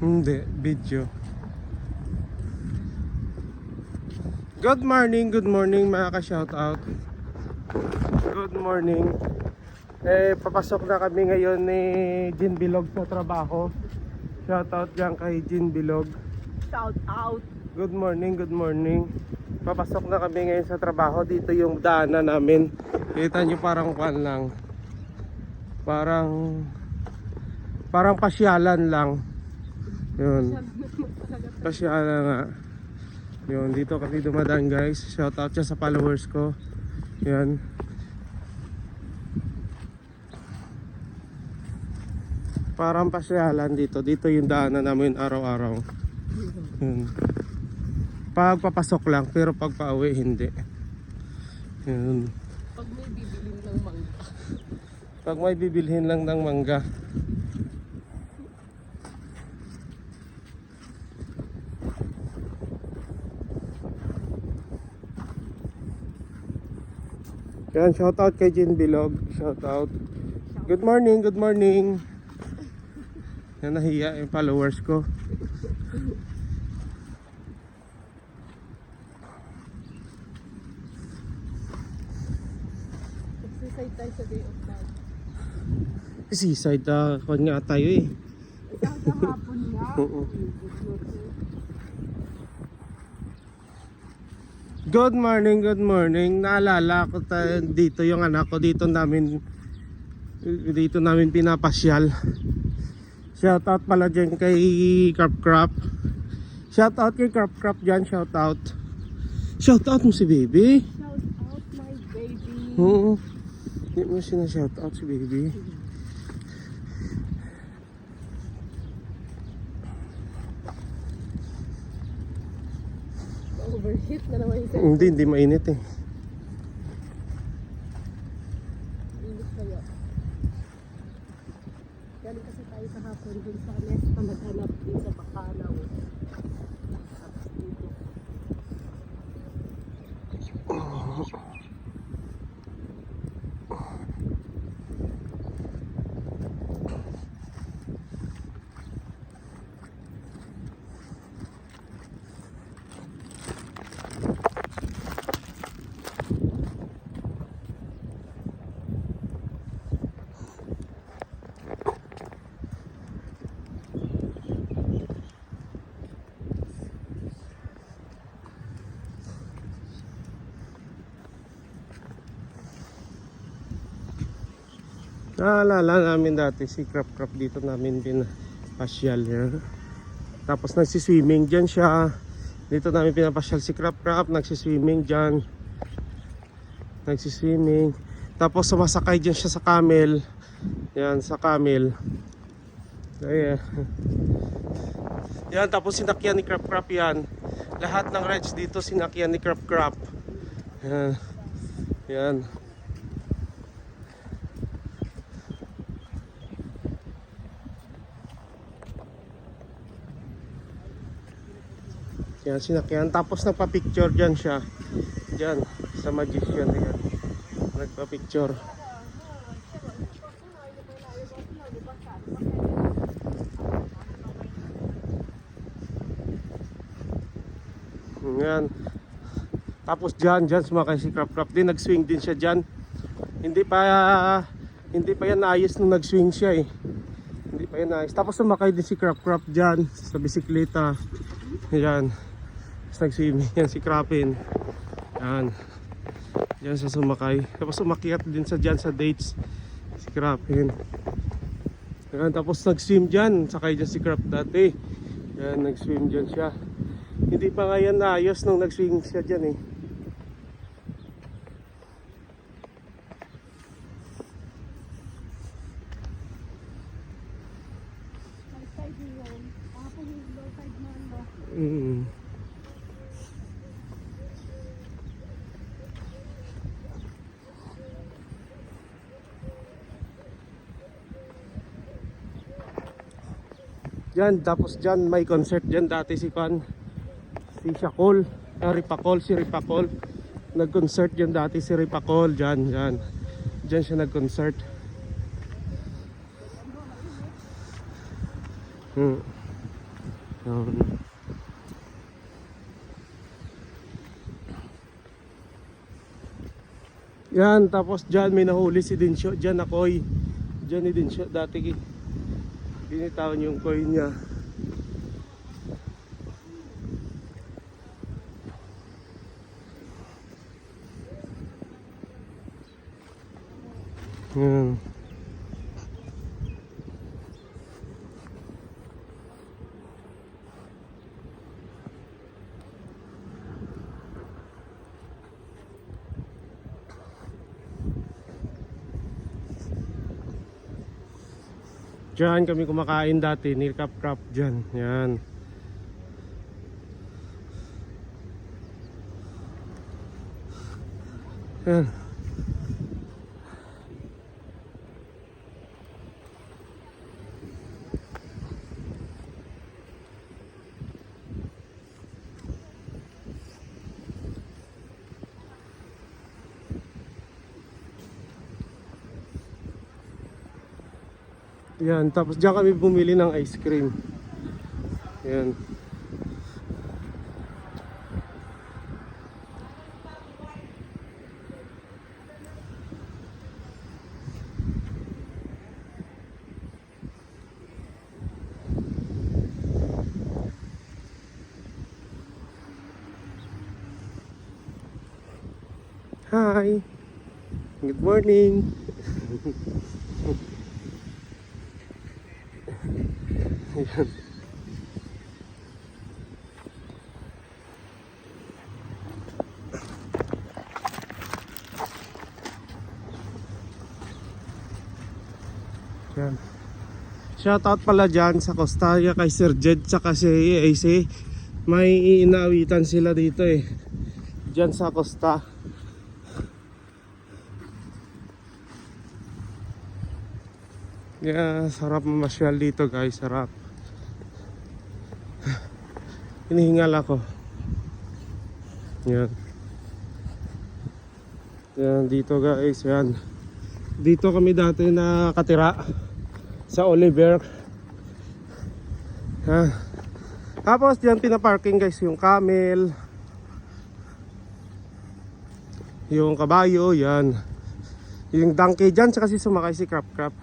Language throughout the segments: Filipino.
Hindi, video. Good morning, good morning mga ka-shoutout. Good morning. Eh, papasok na kami ngayon ni Jin Bilog sa trabaho. Shoutout dyan kay Jin Bilog. Shout out. Good morning, good morning. Papasok na kami ngayon sa trabaho. Dito yung daanan namin. Kita nyo parang kwan lang. Parang parang pasyalan lang. Yun. Pasyalan nga. Yun, dito kami dumadaan guys. Shout out siya sa followers ko. Yan. Parang pasyalan dito. Dito yung daanan namin araw-araw. Yun. Pag papasok lang, pero pag pauwi, hindi. Yun. Pag may bibilin ng mangga. Pag may bibilhin lang ng mangga. Yan, shout out kay Jin Bilog. Shout out. Good morning, good morning. Yan nahiya yung followers ko. Exercise tayo sa day of God. Seaside, uh, kwan nga tayo eh. Isang kahapon niya. Oo. Good morning, good morning. Naalala ko tayo dito yung anak ko dito namin dito namin pinapasyal. Shout out pala dyan kay Crap Crap. Shout out kay Crap Crap dyan, shout out. Shout out mo si baby. Shout out my baby. Oo. Hindi mo sina shout out si baby. Overheat na naman yung Hindi, hindi mainit eh. Init kaya. Galing kasi tayo sa hapon dun sa nest na maghanap din sa Bacalaw. Tapos dito. Naalala namin dati si Crap Crap dito namin pinapasyal niya. Tapos nagsiswimming dyan siya. Dito namin pinapasyal si Crap Crap, nagsiswimming dyan. Nagsiswimming. Tapos sumasakay dyan siya sa camel. Yan, sa camel. Ayan. Yan, tapos sinakyan ni Crap Crap yan. Lahat ng rides dito sinakyan ni Crap Crap. Yan. Yan. Yan, sinakyan. Tapos nagpa-picture dyan siya. Dyan, sa magician na yan. Nagpa-picture. Yan. Tapos dyan, dyan sumakay si Crap Crap din. Nag-swing din siya dyan. Hindi pa, hindi pa yan naayos nung nag-swing siya eh. Hindi pa yan naayos. Tapos sumakay din si Crap Crap dyan sa bisikleta. Yan. Nag-swimming yan si Krapin. Yan. Diyan sa sumakay. Tapos umakyat din sa dyan sa dates. Si Krapin. Yan. Tapos nag-swim dyan. Sakay dyan si Krap dati. Yan. Nag-swim dyan siya. Hindi pa nga yan naayos nung nag-swing siya dyan eh. Yan, tapos dyan may concert dyan dati si Kwan. Si Shakol, uh, Ripakol, si Ripakol. Nag-concert dyan dati si Ripakol, dyan, dyan. Dyan siya nag-concert. Hmm. Yun. Yan, tapos dyan may nahuli si Dinsyo. Dyan ako'y. Dyan ni Dinsyo. Dati binitawan yung coin niya. Yan. Diyan kami kumakain dati, ni Kap Kap dyan. Yan. Yan. Yan, tapos diyan kami bumili ng ice cream. Yan. Hi. Good morning. Yan. Yan. Shoutout pala dyan sa Costaria kay Sir Jed tsaka si AC. May inaawitan sila dito eh. Dyan sa Costa. Yeah, sarap mamasyal dito guys, sarap. Hinihingal ako. Yan. Yan, dito guys, yan. Dito kami dati nakatira sa Oliver. Ha. Tapos diyan pinaparking guys yung camel. Yung kabayo, yan. Yung donkey dyan, tsaka si sumakay si Crap Crap.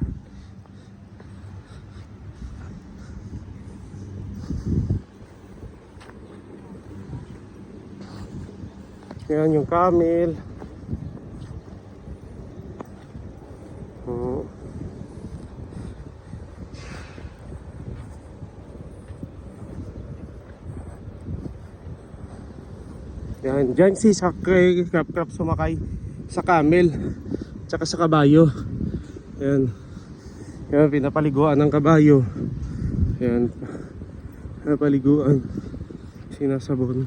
Yan yung camel. Oo. Yan, dyan si Sakay Krap Krap sumakay sa camel tsaka sa kabayo. Yan. Yan, pinapaliguan ng kabayo. Yan. Pinapaliguan. Sinasabon.